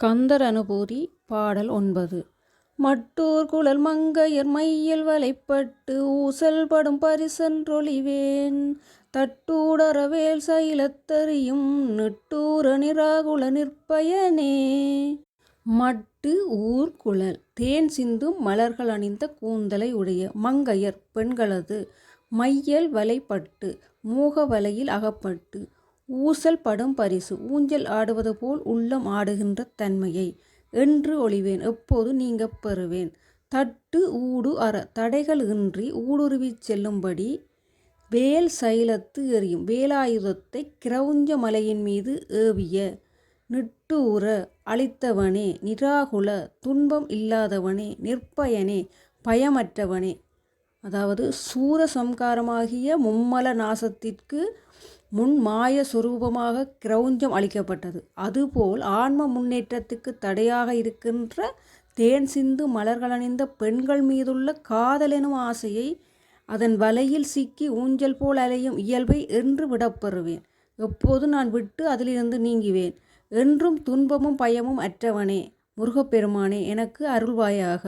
கந்தர் அனுபூதி பாடல் ஒன்பது. மட்டூர் குழல் மங்கையர் மையல் வலைப்பட்டு ஊசல் படும் பரிசன்றொழிவேன் தட்டூடரவேல் சைலத்தறியும் நெட்டூர நிராகுல நிற்பயனே. மட்டு ஊர் குழல் தேன் சிந்தும் மலர்கள் அணிந்த கூந்தலை உடைய மங்கையர் பெண்களது மையல் வலைப்பட்டு மூக வலையில் அகப்பட்டு ஊசல் படும் பரிசு ஊஞ்சல் ஆடுவது போல் உள்ளம் ஆடுகின்ற தன்மையை. என்று ஒழிவேன் எப்போது நீங்க பெறுவேன்? தட்டு ஊடு அற தடைகள் இன்றி ஊடுருவிச் செல்லும்படி வேல் சைலத்து எறியும். வேலாயுதத்தை கிரௌஞ்ச மலையின் மீது ஏவிய நிட்டூர அளித்தவனே நிராகுல துன்பம் இல்லாதவனே நிற்பயனே பயமற்றவனே. அதாவது சூர சம்காரமாகிய மும்மல நாசத்திற்கு முன் மாய சொரூபமாக கிரௌஞ்சம் அளிக்கப்பட்டது. அதுபோல் ஆன்ம முன்னேற்றத்துக்கு தடையாக இருக்கின்ற தேன் சிந்து மலர்களணிந்த பெண்கள் மீதுள்ள காதலெனும் ஆசையை அதன் வலையில் சிக்கி ஊஞ்சல் போல் அலையும் இயல்பை என்று விடப்பெறுவேன் எப்போது நான் விட்டு அதிலிருந்து நீங்குவேன்? என்றும் துன்பமும் பயமும் அற்றவனே முருகப்பெருமானே எனக்கு அருள்வாயாக.